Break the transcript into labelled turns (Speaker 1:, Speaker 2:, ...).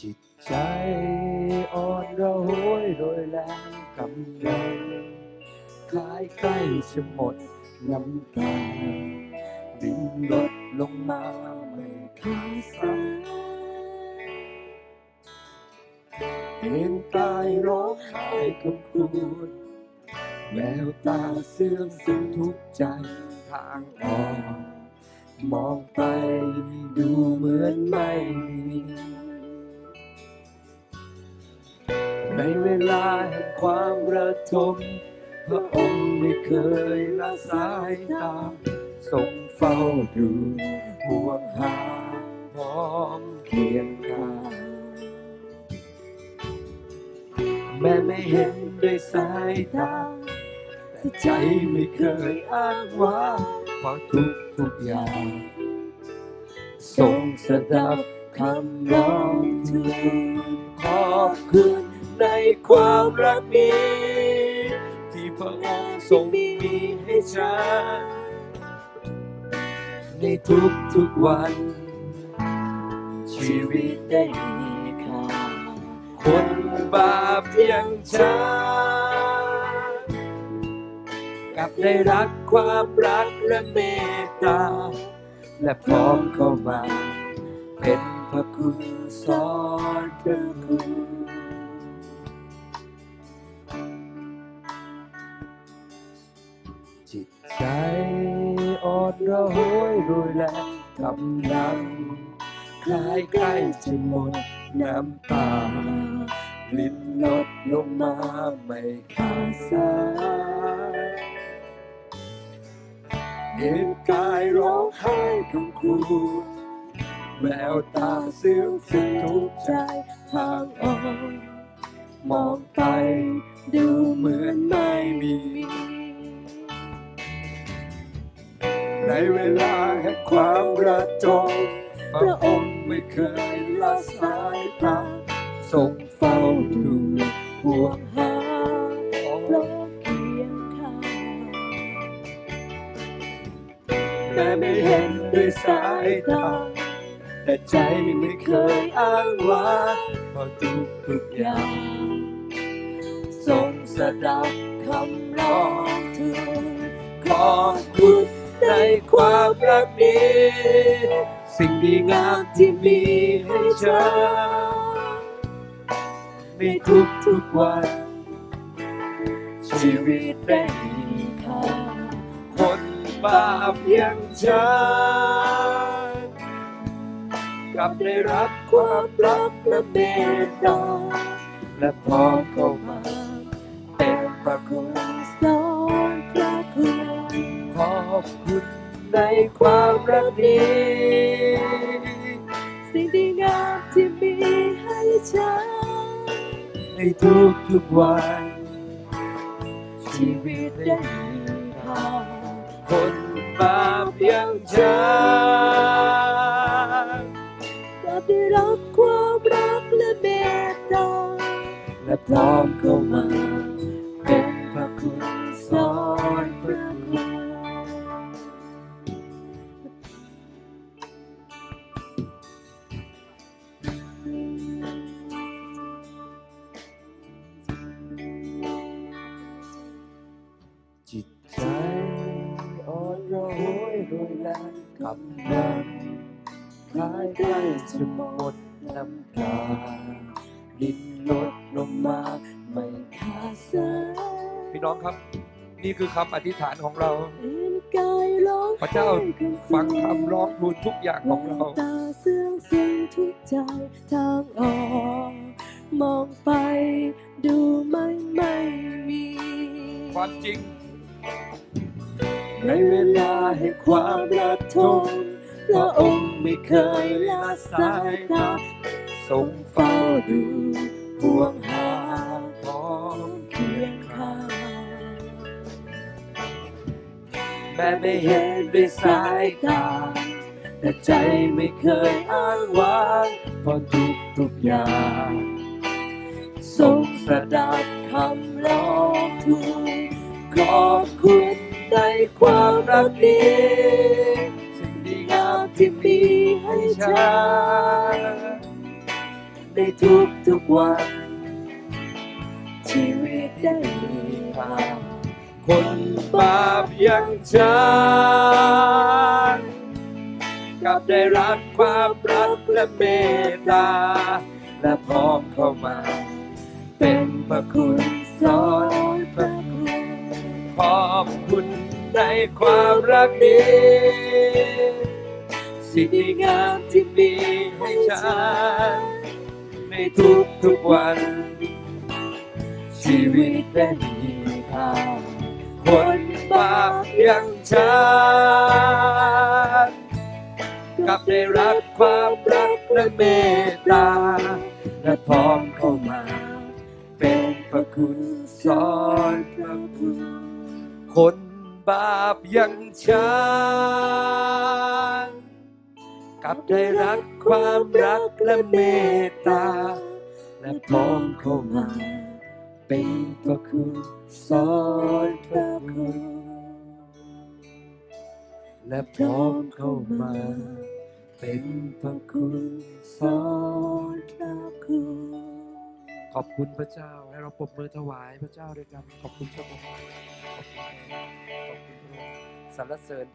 Speaker 1: จิตใจอ่อนระหวยโรยแรงกำลังคล้ายใกล้จะหมดน้ำตาดินลดลงมาไม่เคยสั่งเห็นตายร้องไห้กำพูดแววตาเสื่อมซึมทุกใจทางออก มองไปดูเหมือนไม่มี ความระทมพระองค์ไม่เคยละสายตาทรงเฝ้าดูห่วงหาพร้อมเคียงข้างแม้ไม่เห็นด้วยสายตาแต่ใจไม่เคยอ้างว้างเพราะทุกทุกอย่างทรงสดับคำร้องทูลขอบคุณ ในความรักนี้ ที่พระองค์ทรงมีให้ฉัน ในทุกทุกๆวัน ชีวิตได้มีค่าคนบาปอย่างฉันกลับได้รักความรักและเมตตา และพร้อมเข้ามา เป็นพระคุณสอนพระคุณ ระหยรวยแรงกำลังคล้ายใกล้จะหมดน้ำตาลิ้นลดลงมาไม่ขาดสายเห็นกายร้องไห้คำครวญแววตาเสื่อมสิ้นทุกใจทางออกมองไปดูเหมือนไม่มี ในเวลาแห่งความระจมพระองค์ไม่เคยละสายตาทรงเฝ้าดูห่วงหา
Speaker 2: โลกเคียงข้าง
Speaker 1: แม้ไม่เห็นด้วยสายตาแต่ใจไม่เคยอ้างว้างเพราะทุกทุกอย่างทรงสดับคำร้องทูลขอบคุณ ในความรักนี้ สิ่งดีงามที่มีให้ฉันในทุกทุกๆวัน ชีวิตได้มีค่าคนบาปอย่างฉันกลับได้รับความรักและเมตตาและพร้อมเข้ามาเป็นพระคุณ
Speaker 2: สอนพระคุณ
Speaker 1: ข อบคุณในความรักนี้
Speaker 2: สิ่งดีงามที่มีให้ฉัน
Speaker 1: ในทุกทุกๆวัน
Speaker 2: ชีวิตได้มีค่า
Speaker 1: คนบาปอย่างฉัน
Speaker 2: ก็ได้รับความรักและเมตตา
Speaker 1: และพร้อมเข้ามาเป็นพระคุณ แรงกำลังคล้ายใกล้จะหมดน้ำตาดินลดลงมาไม่ขาดสายพี่น้องครับ นี่คือคำอธิษฐานของเรา
Speaker 2: เห็นกายร้อง
Speaker 1: พระเจ้า
Speaker 2: ไห้คำ
Speaker 1: ฟังคำร้องทูลทุกอย่างของเรา
Speaker 2: แววตาเสื่องซึมทุกใจทางออกมองไปดูไม่ไม่มี
Speaker 1: ความจริง ในเวลาแห่งความระทมพระองค์ไม่เคยละสายตาทรงเฝ้าดูห่วงหาพร้อมเคียงข้างแม้ไม่เห็นด้วยสายตา แต่ใจไม่เคยอ้างว้างเพราะทุกทุกอย่างทรงสดับคำร้องทูลขอบคุณ ในความรักนี้สิ่งดีงามที่มีให้ฉันในทุกทุกๆวัน
Speaker 2: ชีวิตได้มีค่า
Speaker 1: คนบาปอย่างฉันกลับได้รับความรักและเมตตา และพร้อมเข้ามา เป็นพระคุณสอนพรคุณ ขอบคุณในความรักนี้ สิ่งดีงามที่มีให้ฉันในทุกทุกๆวัน ชีวิตได้มีค่าคนบาปอย่างฉันกลับได้รับความรักและเมตตา และพร้อมเข้ามา เป็นพระคุณสอนพระคุณ คนบาปอย่างฉันกลับได้รับความรักและเมตตา และพร้อมเข้ามา เป็นพระคุณสอนพระคุณและพร้อมเข้ามา เป็นพระคุณสอนพระคุณ
Speaker 3: ขอบคุณพระเจ้า ให้เราปรบมือถวายพระเจ้าด้วยกันขอบคุณพระองค์ขอบคุณพระอง ขอบคุณพระองค์สรรเสริญ